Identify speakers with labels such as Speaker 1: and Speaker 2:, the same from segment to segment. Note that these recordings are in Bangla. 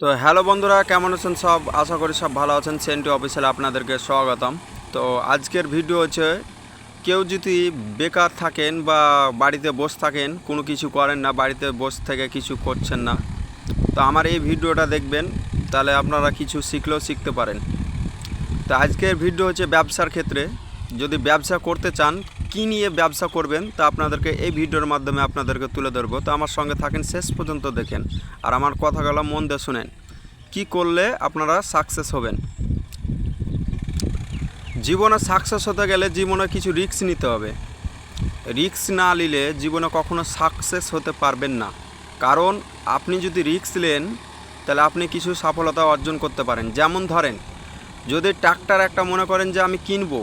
Speaker 1: তো হ্যালো বন্ধুরা, কেমন আছেন সব? আশা করি সব ভালো আছেন। সেন্টু অফিসিয়াল আপনাদেরকে স্বাগতম। তো আজকের ভিডিও হচ্ছে, কেউ যদি বেকার থাকেন বা বাড়িতে বসে থাকেন, কোনো কিছু করেন না, বাড়িতে বসে থেকে কিছু করছেন না, তো আমার এই ভিডিওটা দেখবেন, তাহলে আপনারা কিছু শিখলেও শিখতে পারেন। তো আজকের ভিডিও হচ্ছে ব্যবসার ক্ষেত্রে। যদি ব্যবসা করতে চান কী নিয়ে ব্যবসা করবেন তা আপনাদেরকে এই ভিডিওর মাধ্যমে আপনাদেরকে তুলে ধরবো। তো আমার সঙ্গে থাকেন শেষ পর্যন্ত দেখেন। আর আমার কথাগুলো মন দিয়ে শুনেন। কি করলে আপনারা সাকসেস হবেন? জীবনে সাকসেস হতে গেলে জীবনে কিছু রিস্ক নিতে হবে। রিস্ক না নিলে জীবনে কখনো সাকসেস হতে পারবেন না। কারণ আপনি যদি রিস্ক নেন, তাহলে আপনি কিছু সফলতা অর্জন করতে পারেন। যেমন ধরেন, যদি ট্রাক্টর একটা মনে করেন যে আমি কিনবো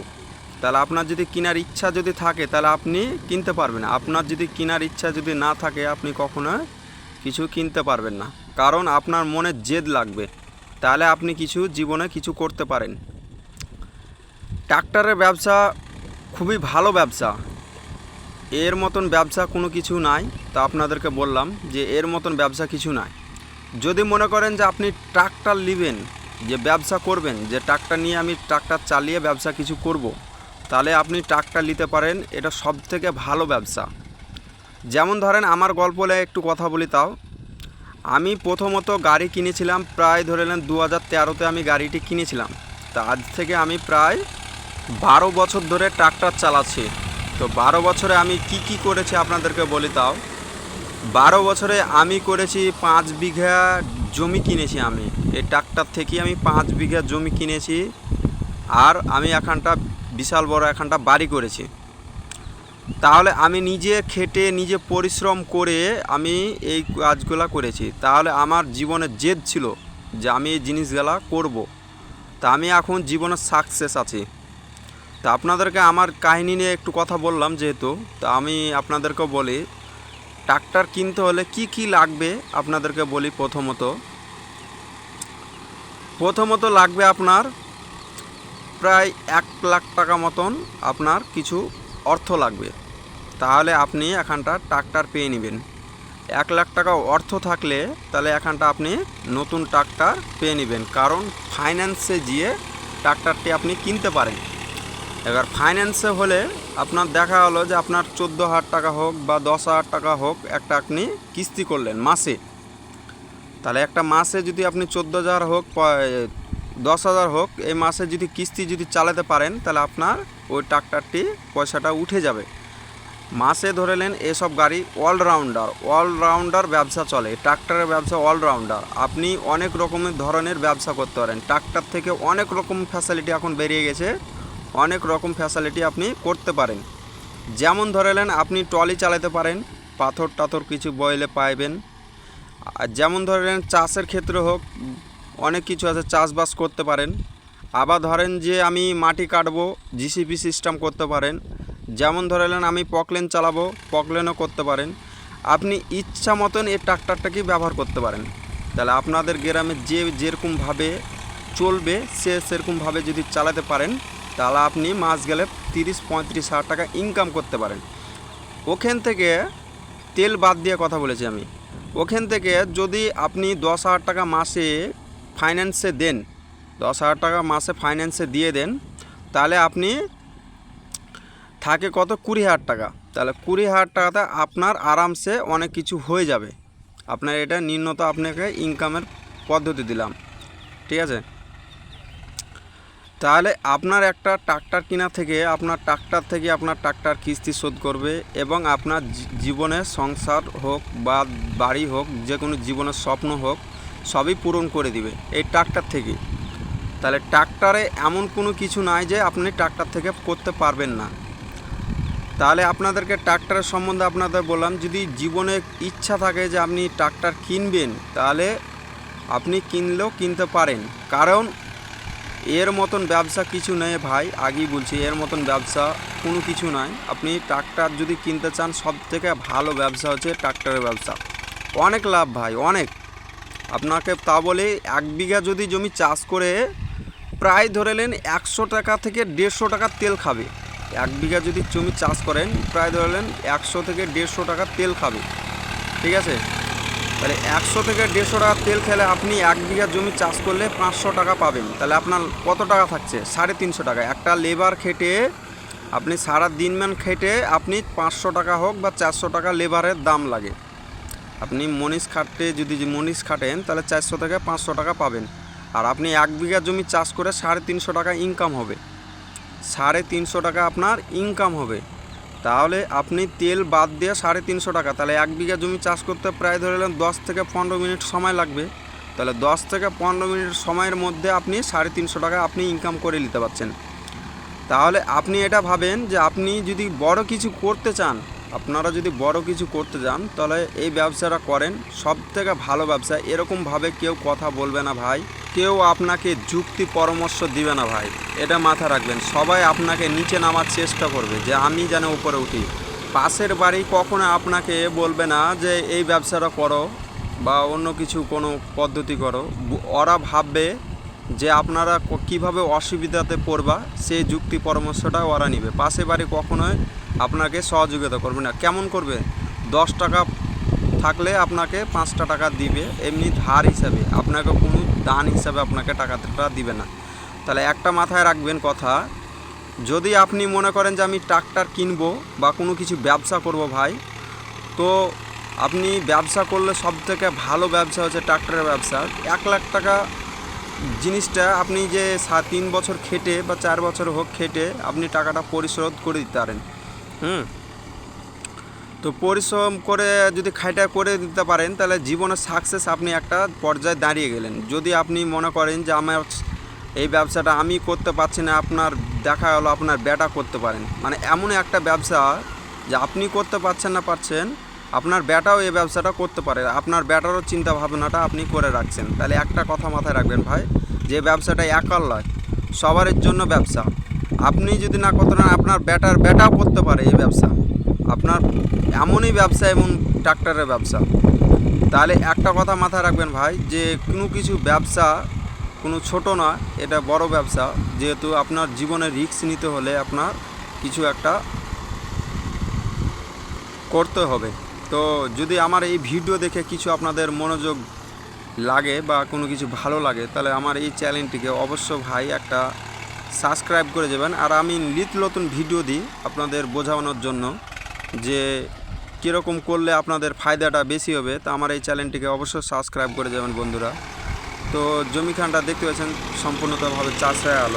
Speaker 1: তাহলে আপনার যদি কেনার ইচ্ছা যদি থাকে, তাহলে আপনি কিনতে পারবেন। আপনার যদি কেনার ইচ্ছা যদি না থাকে, আপনি কখনো কিছু কিনতে পারবেন না। কারণ আপনার মনে জেদ লাগবে। তাহলে আপনি কিছু জীবনে কিছু করতে পারেন। ট্রাক্টরের ব্যবসা খুবই ভালো ব্যবসা। এর মতন ব্যবসা কোনো কিছু নাই। তা আপনাদেরকে বললাম যে এর মতন ব্যবসা কিছু নাই। যদি মনে করেন যে আপনি ট্রাক্টর নেবেন, যে ব্যবসা করবেন, যে ট্রাক্টর নিয়ে আমি ট্রাক্টর চালিয়ে ব্যবসা কিছু করব। তাহলে আপনি ট্রাক্টর নিতে পারেন, এটা সব থেকে ভালো ব্যবসা। যেমন ধরেন আমার গল্পলে একটু কথা বলি তাও। আমি প্রথমত গাড়ি কিনেছিলাম প্রায় ধরে নেন দু হাজার তেরোতে আমি গাড়িটি কিনেছিলাম। তা আজ থেকে আমি প্রায় বারো বছর ধরে ট্রাক্টর চালাচ্ছি। তো বারো বছরে আমি কি কি করেছি আপনাদেরকে বলি তাও। বারো বছরে আমি করেছি পাঁচ বিঘা জমি কিনেছি আমি। এই ট্রাক্টর থেকে আমি পাঁচ বিঘা জমি কিনেছি। আর আমি এখানটা বিশাল বড় এখানটা বাড়ি করেছি। তাহলে আমি নিজে খেটে, নিজে পরিশ্রম করে আমি এই কাজগুলো করেছি। তাহলে আমার জীবনে জেদ ছিল যে আমি এই জিনিসগুলা করব। তা আমি এখন জীবনে সাকসেস আছি। তা আপনাদেরকে আমার কাহিনী নিয়ে একটু কথা বললাম যেহেতু। তা আমি আপনাদেরকে বলি, ট্রাক্টর কিনতে হলে কি কি লাগবে আপনাদেরকে বলি প্রথমত। প্রথমত লাগবে আপনার প্রায় এক লাখ টাকা মতন আপনার কিছু অর্থ লাগবে। তাহলে আপনি এখানটা ট্রাক্টর পেয়ে নেবেন। এক লাখ টাকা অর্থ থাকলে তাহলে এখানটা আপনি নতুন ট্রাক্টর পেয়ে নেবেন। কারণ ফাইন্যান্সে গিয়ে ট্রাক্টরটি আপনি কিনতে পারেন। এবার ফাইন্যান্সে হলে আপনার দেখা হলো যে আপনার চোদ্দ হাজার টাকা হোক বা দশ হাজার টাকা হোক একটা আপনি কিস্তি করলেন মাসে। তাহলে একটা মাসে যদি আপনি চোদ্দ হাজার হোক দশ হাজার হোক, এই মাসে যদি কিস্তি যদি চালাতে পারেন, তাহলে আপনার ওই ট্রাক্টরটি পয়সাটা উঠে যাবে। মাসে ধরে নেন এসব গাড়ি অলরাউন্ডার অলরাউন্ডার ব্যবসা চলে ট্রাক্টরের ব্যবসা অলরাউন্ডার আপনি অনেক রকমের ধরনের ব্যবসা করতে পারেন। ট্রাক্টর থেকে অনেক রকম ফ্যাসিলিটি এখন বেরিয়ে গেছে, অনেক রকম ফ্যাসিলিটি আপনি করতে পারেন। যেমন ধরে নেন আপনি ট্রলি চালাতে পারেন পাথর টাথর কিছু বয়েলে পাইবেন। যেমন ধরেন চাষের ক্ষেত্রে হোক অনেক কিছু আছে, চাষবাস করতে পারেন। আবার ধরেন যে আমি মাটি কাটবো জিসিপি সিস্টেম করতে পারেন। যেমন ধরেন আমি পকলেন চালাবো পকলেনও করতে পারেন। আপনি ইচ্ছা মতন এই ট্রাক্টরটাকে ব্যবহার করতে পারেন। তাহলে আপনাদের গ্রামে যে যেরকমভাবে চলবে, সে সেরকমভাবে যদি চালাতে পারেন, তাহলে আপনি মাস গেলে তিরিশ, পঁয়ত্রিশ হাজার টাকা ইনকাম করতে পারেন। ওখান থেকে তেল বাদ দিয়ে কথা বলেছি আমি। ওখান থেকে যদি আপনি দশ হাজার টাকা মাসে ফাইন্যান্সে দেন, দশ হাজার টাকা মাসে ফাইন্যান্সে দিয়ে দেন, তাহলে আপনি থাকে কত? কুড়ি হাজার টাকা। তাহলে কুড়ি হাজার টাকাতে আপনার আরামসে অনেক কিছু হয়ে যাবে। আপনার এটা নিম্নত আপনাকে ইনকামের পদ্ধতি দিলাম। ঠিক আছে? তাহলে আপনার একটা ট্রাক্টর কেনা থেকে, আপনার ট্রাক্টর থেকে আপনার ট্রাক্টর কিস্তি শোধ করবে এবং আপনার জীবনে সংসার হোক বা বাড়ি হোক যে কোনো জীবনের স্বপ্ন হোক সবই পূরণ করে দিবে এই ট্রাক্টর থেকে। তাহলে ট্রাক্টরে এমন কোনো কিছু নাই যে আপনি ট্রাক্টর থেকে করতে পারবেন না। তাহলে আপনাদেরকে ট্রাক্টরের সম্বন্ধে আপনাদের বললাম, যদি জীবনে ইচ্ছা থাকে যে আপনি ট্রাক্টর কিনবেন, তাহলে আপনি কিনলেও কিনতে পারেন। কারণ এর মতন ব্যবসা কিছু নেই ভাই, আগেই বলছি, এর মতন ব্যবসা কোনো কিছু নাই। আপনি ট্রাক্টর যদি কিনতে চান সব থেকে ভালো ব্যবসা হচ্ছে ট্রাক্টরের ব্যবসা। অনেক লাভ ভাই, অনেক। আপনাকে তা বলে এক বিঘা যদি জমি চাষ করে প্রায় ধরে নেন একশো টাকা থেকে দেড়শো টাকা তেল খাবে। এক বিঘা যদি জমি চাষ করেন, প্রায় ধরে নেন একশো থেকে দেড়শো টাকা তেল খাবে। ঠিক আছে? তাহলে একশো থেকে দেড়শো টাকা তেল খেলে আপনি এক বিঘা জমি চাষ করলে পাঁচশো টাকা পাবেন। তাহলে আপনার কত টাকা থাকছে? সাড়ে তিনশো টাকা। একটা লেবার খেটে আপনি সারা দিন মান খেটে আপনি পাঁচশো টাকা হোক বা চারশো টাকা লেবারের দাম লাগে। আপনি মনিষ খাটতে যদি মনিষ খাটেন, তাহলে চারশো থেকে পাঁচশো টাকা পাবেন। আর আপনি এক বিঘা জমি চাষ করে সাড়ে তিনশো টাকা ইনকাম হবে। সাড়ে তিনশো টাকা আপনার ইনকাম হবে। তাহলে আপনি তেল বাদ দিয়ে সাড়ে তিনশো টাকা, তাহলে এক বিঘা জমি চাষ করতে প্রায় ধরে নেন দশ থেকে পনেরো মিনিট সময় লাগবে। তাহলে দশ থেকে পনেরো মিনিট সময়ের মধ্যে আপনি সাড়ে তিনশো টাকা আপনি ইনকাম করে নিতে পারছেন। তাহলে আপনি এটা ভাবেন যে আপনি যদি বড় কিছু করতে চান আপনারা যদি বড় কিছু করতে চান তাহলে এই ব্যবসাটা করেন। সব থেকে ভালো ব্যবসা, এরকমভাবে কেউ কথা বলবে না ভাই। কেউ আপনাকে যুক্তি পরামর্শ দিবে না ভাই। এটা মাথা রাখবেন। সবাই আপনাকে নিচে নামার চেষ্টা করবে যে আমি যেন উপরে উঠি। পাশের বাড়ি কখনো আপনাকে বলবে না যে এই ব্যবসাটা করো বা অন্য কিছু কোনো পদ্ধতি করো। ওরা ভাববে যে আপনারা কীভাবে অসুবিধাতে পড়বা, সেই যুক্তি পরামর্শটা ওরা নিবে। পাশে বাড়ি কখনোই আপনাকে সহযোগিতা করবে না। কেমন করবে? দশ টাকা থাকলে আপনাকে পাঁচটা টাকা দিবে, এমনি ধার হিসাবে। আপনাকে কোনো দান হিসাবে আপনাকে টাকাটা দিবে না। তাহলে একটা মাথায় রাখবেন কথা, যদি আপনি মনে করেন যে আমি ট্রাক্টর কিনবো বা কোনো কিছু ব্যবসা করব ভাই, তো আপনি ব্যবসা করলে সব থেকে ভালো ব্যবসা হচ্ছে ট্রাক্টরের ব্যবসা। এক লাখ টাকা জিনিসটা আপনি যে তিন বছর খেটে বা চার বছর হোক খেটে আপনি টাকাটা পরিশোধ করে দিতে পারেন। হুম। তো পরিশ্রম করে যদি খাইটা করে দিতে পারেন, তাহলে জীবনের সাকসেস আপনি একটা পর্যায়ে দাঁড়িয়ে গেলেন। যদি আপনি মনে করেন যে আমার এই ব্যবসাটা আমি করতে পারছি না, আপনার দেখা গেলো আপনার ব্যাটা করতে পারেন। মানে এমন একটা ব্যবসা যে আপনি করতে পারছেন না, পারছেন, আপনার ব্যাটাও এই ব্যবসাটা করতে পারে। আপনার ব্যাটারও চিন্তা ভাবনাটা আপনি করে রাখছেন। তাহলে একটা কথা মাথায় রাখবেন ভাই, যে ব্যবসাটা একার নয় জন্য ব্যবসা। আপনি যদি না করতে পারেন, আপনার ব্যাটার ব্যাটাও করতে পারে এই ব্যবসা। আপনার এমনই ব্যবসা এবং ট্রাক্টরের ব্যবসা। তাহলে একটা কথা মাথায় রাখবেন ভাই, যে কোনো কিছু ব্যবসা কোনো ছোট না, এটা বড় ব্যবসা। যেহেতু আপনার জীবনে রিস্ক নিতে হলে আপনার কিছু একটা করতে হবে। তো যদি আমার এই ভিডিও দেখে কিছু আপনাদের মনোযোগ লাগে বা কোনো কিছু ভালো লাগে, তাহলে আমার এই চ্যানেলটিকে অবশ্য ভাই একটা সাবস্ক্রাইব করে যাবেন। আর আমি নিত নতুন ভিডিও দিই আপনাদের বোঝানোর জন্য যে কীরকম করলে আপনাদের ফায়দাটা বেশি হবে। তা আমার এই চ্যানেলটিকে অবশ্যই সাবস্ক্রাইব করে যাবেন বন্ধুরা। তো জমিখানটা দেখতে পাচ্ছেন, সম্পূর্ণতভাবে চাষ হয়ে গেল।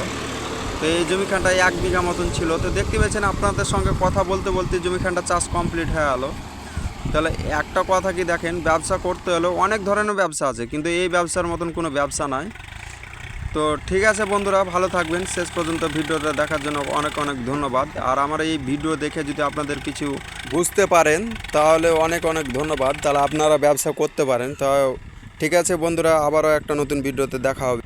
Speaker 1: তো এই জমিখানটা এক বিঘা মতন ছিল। তো দেখতে পাচ্ছেন, আপনাদের সঙ্গে কথা বলতে বলতে জমিখানটা চাষ কমপ্লিট হয়ে গেল। তাহলে একটা কথা কি দেখেন, ব্যবসা করতে হলে অনেক ধরনের ব্যবসা আছে, কিন্তু এই ব্যবসার মতন কোনো ব্যবসা নাই। তো ঠিক আছে বন্ধুরা, ভালো থাকবেন। শেষ পর্যন্ত ভিডিওটা দেখার জন্য অনেক অনেক ধন্যবাদ। আর আমার এই ভিডিও দেখে যদি আপনাদের কিছু বুঝতে পারেন, তাহলে অনেক অনেক ধন্যবাদ। তাহলে আপনারা ব্যবসা করতে পারেন। তো ঠিক আছে বন্ধুরা, আবারও একটা নতুন ভিডিওতে দেখা হবে।